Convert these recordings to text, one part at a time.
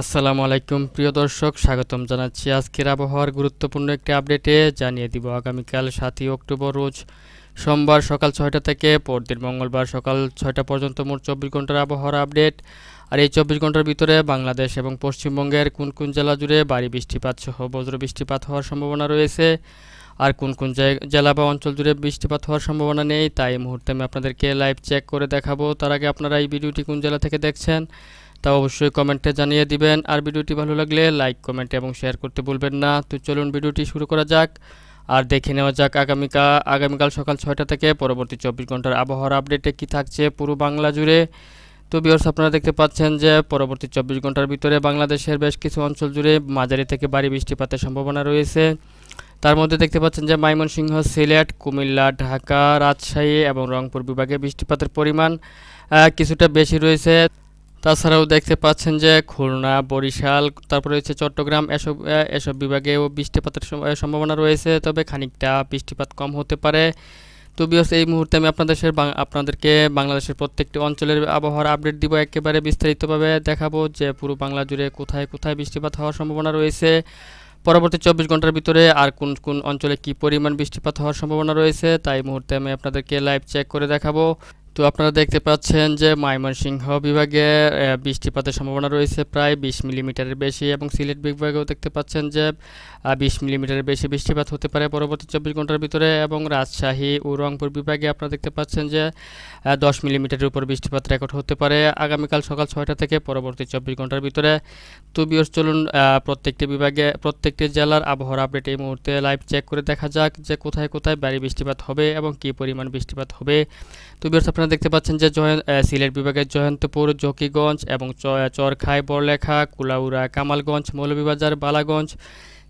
আসসালামু আলাইকুম। প্রিয় দর্শক, স্বাগতম জানাচ্ছি আজকের আবহাওয়ার গুরুত্বপূর্ণ একটি আপডেটে। জানিয়ে দিব, আগামীকাল সাতই অক্টোবর রোজ সোমবার সকাল ছয়টা থেকে পরদিন মঙ্গলবার সকাল ছয়টা পর্যন্ত মোট চব্বিশ ঘণ্টার আবহাওয়ার আপডেট। আর এই চব্বিশ ঘণ্টার ভিতরে বাংলাদেশ এবং পশ্চিমবঙ্গের কোন কোন জেলা জুড়ে ভারী বৃষ্টিপাত সহ বজ্র বৃষ্টিপাত হওয়ার সম্ভাবনা রয়েছে? আর কোন কোন জেলা বা অঞ্চল জুড়ে বৃষ্টিপাত হওয়ার সম্ভাবনা নেই, তাই মুহূর্তে আমি আপনাদেরকে লাইভ চেক করে দেখাবো। তার আগে আপনারা এই ভিডিওটি কোন জেলা থেকে দেখছেন? তা অবশ্যই কমেন্টে জানিয়ে দিবেন। আর ভিডিওটি ভালো লাগলে লাইক, কমেন্ট এবং শেয়ার করতে ভুলবেন না। তো চলুন ভিডিওটি শুরু করা যাক। আর দেখে নেওয়া যাক আগামীকাল আগামীকাল সকাল ছয়টা থেকে পরবর্তী চব্বিশ ঘণ্টার আবহাওয়ার আপডেটে কি থাকছে পুরো বাংলা জুড়ে। তো বিয়র্স আপনারা দেখতে পাচ্ছেন যে পরবর্তী চব্বিশ ঘণ্টার ভিতরে বাংলাদেশের বেশ কিছু অঞ্চল জুড়ে মাঝারি থেকে ভারী বৃষ্টিপাতের সম্ভাবনা রয়েছে। তার মধ্যে দেখতে পাচ্ছেন যে ময়মনসিংহ, সিলেট, কুমিল্লা, ঢাকা, রাজশাহী এবং রংপুর বিভাগে বৃষ্টিপাতের পরিমাণ কিছুটা বেশি রয়েছে। তাছাড়াও দেখতে পাচ্ছেন যে খুলনা, বরিশাল, তারপরে রয়েছে চট্টগ্রাম এসব এসব বিভাগেও বৃষ্টিপাতের সম্ভাবনা রয়েছে, তবে খানিকটা বৃষ্টিপাত কম হতে পারে। তো বিয়স এই মুহূর্তে আমি আপনাদের আপনাদেরকে বাংলাদেশের প্রত্যেকটি অঞ্চলের আবহাওয়ার আপডেট দিব একেবারে বিস্তারিতভাবে দেখাবো যে পুরো বাংলা জুড়ে কোথায় কোথায় বৃষ্টিপাত হওয়ার সম্ভাবনা রয়েছে। পরবর্তী চব্বিশ ঘণ্টার ভিতরে আর কোন কোন অঞ্চলে কি পরিমাণ বৃষ্টিপাত হওয়ার সম্ভাবনা রয়েছে তাই মুহূর্তে আমি আপনাদেরকে লাইভ চেক করে দেখাবো। তো আপনারা দেখতে পাচ্ছেন যে ময়মনসিংহ বিভাগে বৃষ্টিপাতের সম্ভাবনা রয়েছে প্রায় বিশ মিলিমিটারের বেশি এবং সিলেট বিভাগেও দেখতে পাচ্ছেন যে বিশ মিলিমিটারের বেশি বৃষ্টিপাত হতে পারে পরবর্তী চব্বিশ ঘণ্টার ভিতরে এবং রাজশাহী ও রংপুর বিভাগে আপনারা দেখতে পাচ্ছেন যে দশ মিলিমিটারের উপর বৃষ্টিপাত রেকর্ড হতে পারে আগামীকাল সকাল ছয়টা থেকে পরবর্তী চব্বিশ ঘণ্টার ভিতরে। তো বিয়স চলুন প্রত্যেকটি বিভাগে, প্রত্যেকটি জেলার আবহাওয়ার আপডেট এই মুহূর্তে লাইভ চেক করে দেখা যাক যে কোথায় কোথায় বাড়ি বৃষ্টিপাত হবে এবং কী পরিমাণ বৃষ্টিপাত হবে। তো বিয়স আপনারা দেখতে পাচ্ছেন যে সিলেট বিভাগের জয়ন্তপুর, জকিগঞ্জ এবং চ- চরখাই, বড়লেখা, কুলাউড়া, কামালগঞ্জ, মৌলভীবাজার, বালাগঞ্জ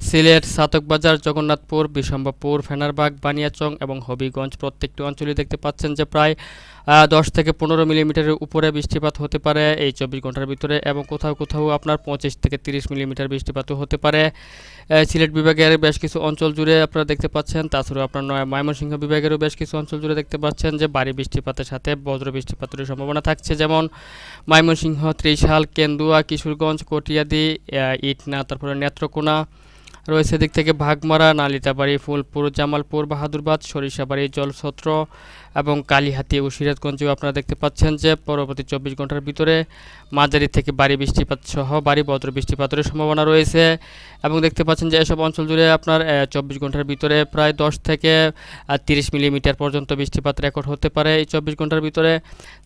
সিলেট সাতকবাজার জগন্নাথপুর বিশম্বপুর ফেনারবাগ, বানিয়াচং এবং হবিগঞ্জ প্রত্যেকটি অঞ্চলে দেখতে পাচ্ছেন যে প্রায় দশ থেকে পনেরো মিলিমিটারের উপরে বৃষ্টিপাত হতে পারে এই চব্বিশ ঘণ্টার ভিতরে এবং কোথাও কোথাও আপনার পঁচিশ থেকে তিরিশ মিলিমিটার বৃষ্টিপাতও হতে পারে। সিলেট বিভাগের বেশ কিছু অঞ্চল জুড়ে আপনারা দেখতে পাচ্ছেন, তাছাড়াও আপনার নয়, ময়মনসিংহ বিভাগেরও বেশ কিছু অঞ্চল জুড়ে দেখতে পাচ্ছেন যে ভারী বৃষ্টিপাতের সাথে বজ্র বৃষ্টিপাতের সম্ভাবনা থাকছে। যেমন ময়মনসিংহ, ত্রিশাল, কেন্দুয়া, কিশোরগঞ্জ, কটিয়াদি ইটনা, তারপরে নেত্রকোনা রয়েছে দিক থেকে ভাগমারা, নালিতাবাড়ি, ফুলপুর, জামালপুর, বাহাদুরবাদ, সরিষাবাড়ি জলছত্র এবং কালীহাতি ও সিরাজগঞ্জেও আপনারা দেখতে পাচ্ছেন যে পরবর্তী চব্বিশ ঘণ্টার ভিতরে মাঝারি থেকে ভারী বৃষ্টিপাত সহ ভারী বজ্র বৃষ্টিপাতের সম্ভাবনা রয়েছে এবং দেখতে পাচ্ছেন যে এসব অঞ্চল জুড়ে আপনার চব্বিশ ঘণ্টার ভিতরে প্রায় দশ থেকে তিরিশ মিলিমিটার পর্যন্ত বৃষ্টিপাত রেকর্ড হতে পারে এই চব্বিশ ঘণ্টার ভিতরে।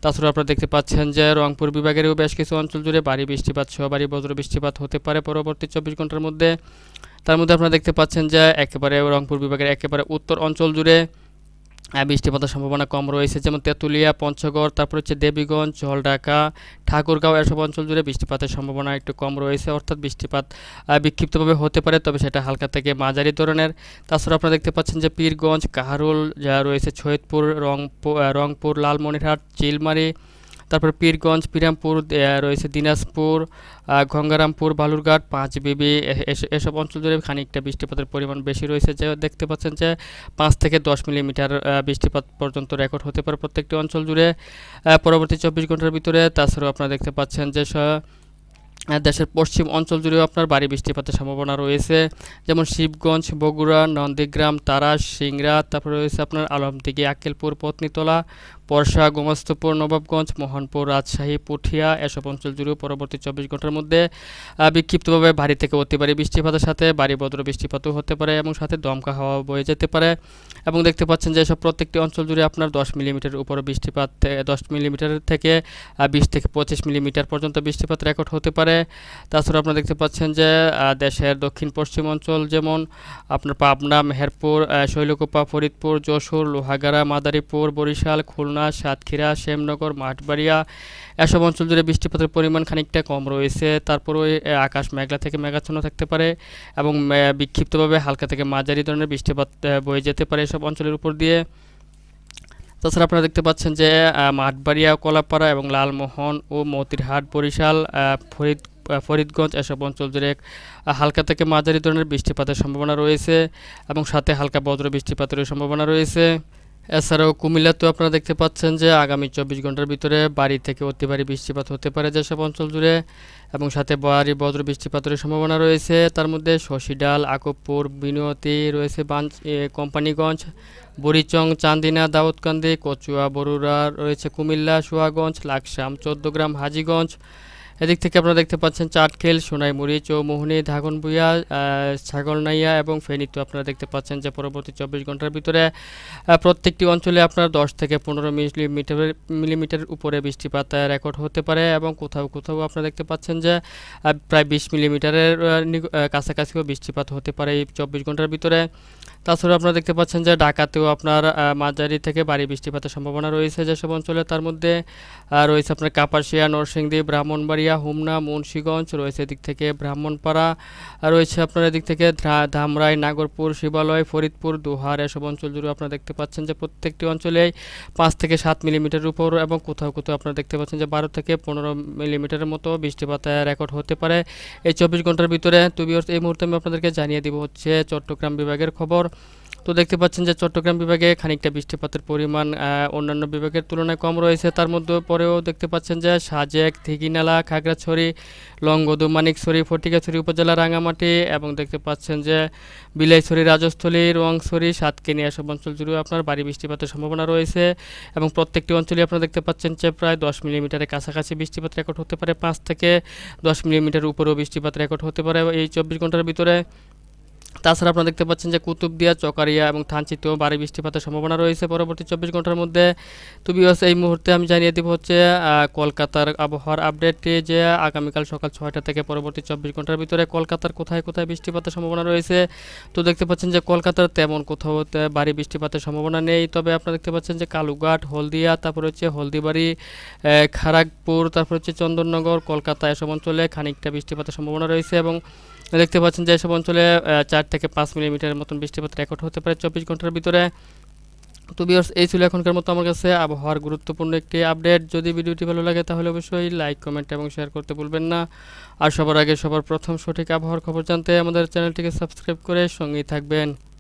তাছাড়া আপনারা দেখতে পাচ্ছেন যে রংপুর বিভাগেরও বেশ কিছু অঞ্চল জুড়ে ভারী বৃষ্টিপাত সহ ভারী বজ্র বৃষ্টিপাত হতে পারে পরবর্তী চব্বিশ ঘণ্টার মধ্যে। তার মধ্যে আপনারা দেখতে পাচ্ছেন যে একেবারে রংপুর বিভাগের একেবারে উত্তর অঞ্চল জুড়ে বৃষ্টিপাতের সম্ভাবনা কম রয়েছে, যেমন তেঁতুলিয়া, পঞ্চগড়, তারপর হচ্ছে দেবীগঞ্জ জলঢাকা ঠাকুরগাঁও এসব অঞ্চল জুড়ে বৃষ্টিপাতের সম্ভাবনা একটু কম রয়েছে, অর্থাৎ বৃষ্টিপাত বিক্ষিপ্তভাবে হতে পারে, তবে সেটা হালকা থেকে মাঝারি ধরনের। তাছাড়া আপনারা দেখতে পাচ্ছেন যে পীরগঞ্জ, কাহারুল যা রয়েছে, সৈয়দপুর রংপুর রংপুর, লালমনিরহাট, চিলমারি তারপর পীরগঞ্জ, পিরামপুর রয়েছে দিনাজপুর গঙ্গারামপুর, বালুরঘাট পাঁচবিবি এ- এস- এসব অঞ্চল জুড়ে খানিকটা বৃষ্টিপাতের পরিমাণ বেশি রয়েছে। যে, দেখতে পাচ্ছেন যে, পাঁচ থেকে দশ মিলিমিটার বৃষ্টিপাত পর্যন্ত রেকর্ড হতে পারে প্রত্যেকটি অঞ্চল জুড়ে। পরবর্তী চব্বিশ ঘণ্টার ভিতরে তাছাড়াও আপনারা দেখতে পাচ্ছেন যে দেশের পশ্চিম অঞ্চল জুড়েও আপনার ভারী বৃষ্টিপাতের সম্ভাবনা রয়েছে। যেমন শিবগঞ্জ, বগুড়া, নন্দীগ্রাম, তারাস, সিংড়া, তারপরে রয়েছে আপনার আলমদিঘি, আক্কেলপুর, পত্নীতলা পরশা গোমস্তপুর, নবাবগঞ্জ, মোহনপুর, রাজশাহী, পুঠিয়া এসব অঞ্চল জুড়েও পরবর্তী চব্বিশ ঘণ্টার মধ্যে বিক্ষিপ্তভাবে ভারী থেকে অতি ভারী বৃষ্টিপাতের সাথে ভারী বজ্র বৃষ্টিপাতও হতে পারে এবং সাথে দমকা হাওয়া বয়ে যেতে পারে। এবং দেখতে পাচ্ছেন যে এসব প্রত্যেকটি অঞ্চল জুড়ে আপনার দশ মিলিমিটার উপর বৃষ্টিপাত দশ মিলিমিটার থেকে বিশ থেকে পঁচিশ মিলিমিটার পর্যন্ত বৃষ্টিপাত রেকর্ড হতে পারে। তাছাড়া আপনারা দেখতে পাচ্ছেন যে দেশের দক্ষিণ পশ্চিম অঞ্চল যেমন, আপনার পাবনা, মেহেরপুর শৈলকুপা, ফরিদপুর, যশোর, লোহাগাড়া, মাদারীপুর, বরিশাল, খুলনা সাতক্ষীরা, শ্যামনগর, মাঠবাড়িয়া, এসব অঞ্চল জুড়ে বৃষ্টিপাতের পরিমাণ খানিকটা কম রয়েছে। তারপরে আকাশ মেঘলা থেকে মেঘাচ্ছন্ন থাকতে পারে এবং বিক্ষিপ্তভাবে হালকা থেকে মাঝারি ধরনের বৃষ্টিপাত বয়ে যেতে পারে এসব অঞ্চলের উপর দিয়ে। তাছাড়া আপনারা দেখতে পাচ্ছেন যে মাঠবাড়িয়া, কলাপাড়া এবং লালমোহন ও মতিরহাট, বরিশাল ফরিদ ফরিদগঞ্জ এসব অঞ্চল জুড়ে হালকা থেকে মাঝারি ধরনের বৃষ্টিপাতের সম্ভাবনা রয়েছে এবং সাথে হালকা বজ্র বৃষ্টিপাতেরও সম্ভাবনা রয়েছে। এছাড়াও কুমিল্লাতেও আপনারা দেখতে পাচ্ছেন যে আগামী চব্বিশ ঘণ্টার ভিতরে বাড়ি থেকে অতি ভারী বৃষ্টিপাত হতে পারে যেসব অঞ্চল জুড়ে এবং সাথে ভারী বজ্র বৃষ্টিপাতের সম্ভাবনা রয়েছে। তার মধ্যে শশীডাল, আকবপুর, বিনতি রয়েছে কোম্পানিগঞ্জ, বুড়িচং, চান্দিনা, দাউদকান্দি, কচুয়া, বরুড়া, রয়েছে কুমিল্লা সুয়াগঞ্জ লাকসাম, চৌদ্দগ্রাম, হাজীগঞ্জ এদিক থেকে আপনারা দেখতে পাচ্ছেন চাটখেল সোনাইমুড়ি চৌমোহনী ধাগনভূঞা ছাগলনাইয়া এবং ফেনীতেও আপনারা দেখতে পাচ্ছেন যে পরবর্তী চব্বিশ ঘণ্টার ভিতরে প্রত্যেকটি অঞ্চলে আপনার দশ থেকে পনেরো মিলিমিটার মিলিমিটারের উপরে বৃষ্টিপাত রেকর্ড হতে পারে এবং কোথাও কোথাও আপনারা দেখতে পাচ্ছেন যে প্রায় বিশ মিলিমিটারের কাছাকাছিও বৃষ্টিপাত হতে পারে এই চব্বিশ ঘণ্টার ভিতরে। তাছাড়া আপনারা দেখতে পাচ্ছেন যে ঢাকাতেও আপনার মাঝারি থেকে ভারী বৃষ্টিপাতের সম্ভাবনা রয়েছে যেসব অঞ্চলে তার মধ্যে রয়েছে আপনার কাপাসিয়া, নরসিংদী ব্রাহ্মণবাড়িয়া হুমনা, মুন্সীগঞ্জ রয়েছে এদিক থেকে ব্রাহ্মণপাড়া রয়েছে আপনার এদিক থেকে ধামরাই, নাগরপুর, শিবালয়, ফরিদপুর, দোহার এসব অঞ্চল জুড়ে আপনারা দেখতে পাচ্ছেন যে প্রত্যেকটি অঞ্চলেই পাঁচ থেকে সাত মিলিমিটার উপর এবং কোথাও কোথাও আপনারা দেখতে পাচ্ছেন যে বারো থেকে পনেরো মিলিমিটারের মতো বৃষ্টিপাত রেকর্ড হতে পারে। এই চব্বিশ ঘণ্টার ভিতরে তো এই মুহূর্তে আমি আপনাদেরকে জানিয়ে দিব হচ্ছে চট্টগ্রাম বিভাগের খবর। তো দেখতে পাচ্ছেন যে চট্টগ্রাম বিভাগে খানিকটা বৃষ্টিপাতের পরিমাণ অন্যান্য বিভাগের তুলনায় কম রয়েছে। তার মধ্যে পরেও দেখতে পাচ্ছেন যে সাজেক থিগিনালা খাগড়াছড়ি, লংগদু, মানিকছড়ি ফটিকাছড়ি উপজেলা, রাঙামাটি এবং দেখতে পাচ্ছেন যে বিলাইছড়ি, রাজস্থলী, রোয়াংছড়ি, সাতকেনিয়া সব অঞ্চল জুড়েও আপনার ভারী বৃষ্টিপাতের সম্ভাবনা রয়েছে এবং প্রত্যেকটি অঞ্চলে আপনারা দেখতে পাচ্ছেন যে প্রায় দশ মিলিমিটারের কাছাকাছি বৃষ্টিপাত রেকর্ড হতে পারে। পাঁচ থেকে দশ মিলিমিটার উপরেও বৃষ্টিপাত রেকর্ড হতে পারে। এই চব্বিশ ঘণ্টার ভিতরে তাছাড়া আপনারা দেখতে পাচ্ছেন যে কুতুবদিয়া চকারিয়া এবং থানচিতেও ভারী বৃষ্টিপাতের সম্ভাবনা রয়েছে। পরবর্তী চব্বিশ ঘণ্টার মধ্যে তো বিকজ এই মুহূর্তে আমি জানিয়ে দেবো হচ্ছে কলকাতার আবহাওয়ার আপডেটটি যে আগামীকাল সকাল ছয়টা থেকে পরবর্তী চব্বিশ ঘণ্টার ভিতরে কলকাতার কোথায় কোথায় বৃষ্টিপাতের সম্ভাবনা রয়েছে তো দেখতে পাচ্ছেন যে কলকাতার তেমন কোথাও ভারী বৃষ্টিপাতের সম্ভাবনা নেই। তবে আপনারা দেখতে পাচ্ছেন যে কালুঘাট হলদিয়া তারপর হচ্ছে হলদিবাড়ি আহ, খড়গপুর তারপর হচ্ছে চন্দননগর কলকাতা এসব অঞ্চলে খানিকটা বৃষ্টিপাতের সম্ভাবনা রয়েছে এবং দেখতে পাচ্ছেন যে এসব অঞ্চলে চার থেকে পাঁচ মিলিমিটারের মতন বৃষ্টিপাত রেকর্ড হতে পারে চব্বিশ ঘণ্টার ভিতরে। তো বিয়ার্স এই ছিল এখনকার মতো আমার কাছে। আবহাওয়ার গুরুত্বপূর্ণ একটি আপডেট। যদি ভিডিওটি ভালো লাগে, তাহলে অবশ্যই লাইক কমেন্ট এবং শেয়ার করতে ভুলবেন না। আর সবার আগে সবার প্রথম সঠিক আবহাওয়ার খবর জানতে আমাদের চ্যানেলটিকে সাবস্ক্রাইব করে সঙ্গেই থাকবেন।